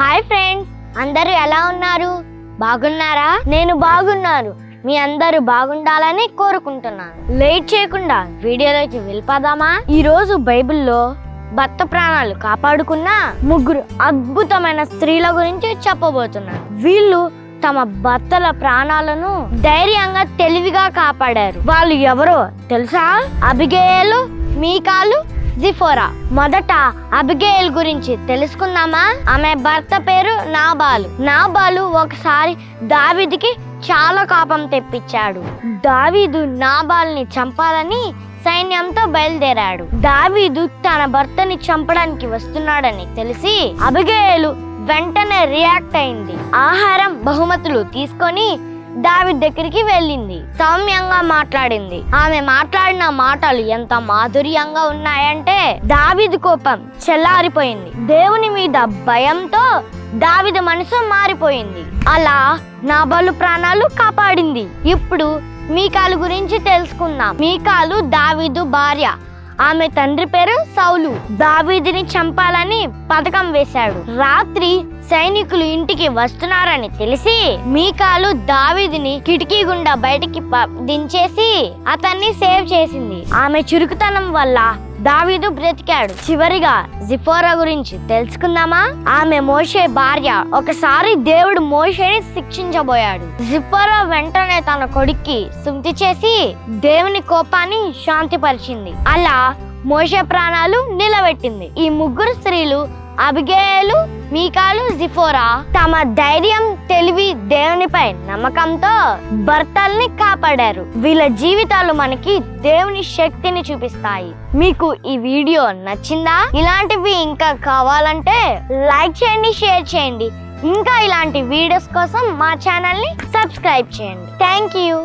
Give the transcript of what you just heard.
Hi friends అందరూ ఎలా ఉన్నారు? బాగున్నారా? నేను బాగున్నాను. మీ అందరూ బాగుండాలని కోరుకుంటున్నాను. లేట్ చేయకుండా వీడియోలోకి వెళ్ళిపోదామా? ఈరోజు బైబిల్లో భర్త ప్రాణాలు కాపాడుకున్న ముగ్గురు అద్భుతమైన స్త్రీల గురించి చెప్పబోతున్నారు వీళ్ళు తమ భర్తల ప్రాణాలను ధైర్యంగా తెలివిగా కాపాడారు. వాళ్ళు ఎవరో తెలుసా? అబిగేయలు మీకాలు జిఫోరా. మొదట అబిగేయల్ గురించి తెలుసుకుందామా? ఆమె భర్త పేరు నాబాలు. నాబాలు ఒకసారి దావీదుకి చాలా కోపం తెప్పించాడు. దావీదు నాబాల్ని చంపాలని సైన్యంతో బయలుదేరాడు. దావీదు తన భర్తని చంపడానికి వస్తున్నాడని తెలిసి అబిగేయలు వెంటనే రియాక్ట్ అయింది. ఆహారం బహుమతులు తీసుకొని దావి దగ్గరికి వెళ్ళింది. సౌమ్యంగా మాట్లాడింది. ఆమె మాట్లాడిన మాటలు ఎంత మాధుర్యంగా ఉన్నాయంటే దావిది కోపం చెల్లారిపోయింది. దేవుని మీద భయంతో దావిది మనసు మారిపోయింది. అలా నా బలు ప్రాణాలు కాపాడింది. ఇప్పుడు మీకాలు గురించి తెలుసుకుందాం. మీకాలు దావీదు భార్య. ఆమె తండ్రి పేరు సౌలు. దావీదిని చంపాలని పథకం వేశాడు. రాత్రి సైనికులు ఇంటికి వస్తున్నారని తెలిసి మీకాలు దావీదిని కిటికీ గుండా బయటికి ప- దించేసి అతన్ని సేవ్ చేసింది. ఆమె చురుకుతనం వల్ల దావీదు బ్రతికాడు. చివరిగా జిఫోరా గురించి తెలుసుకుందామా? ఆమె మోషే భార్య ఒకసారి దేవుడు మోషేని శిక్షించబోయాడు. జిఫోరా వెంటనే తన కొడుక్కి సుమతి చేసి దేవుని కోపాన్ని శాంతిపరిచింది. అలా మోషే ప్రాణాలు నిలబెట్టింది. ఈ ముగ్గురు స్త్రీలు అబిగేలు మీకాలు జిఫోరా. తమ ధైర్యం తెలివి దేవునిపై నమ్మకంతో భర్తల్ని కాపాడారు. వీళ్ళ జీవితాలు మనకి దేవుని శక్తిని చూపిస్తాయి. మీకు ఈ వీడియో నచ్చిందా? ఇలాంటివి ఇంకా కావాలంటే లైక్ చేయండి షేర్ చేయండి. ఇంకా ఇలాంటి వీడియోస్ కోసం మా ఛానల్ని సబ్స్క్రైబ్ చేయండి. Thank you.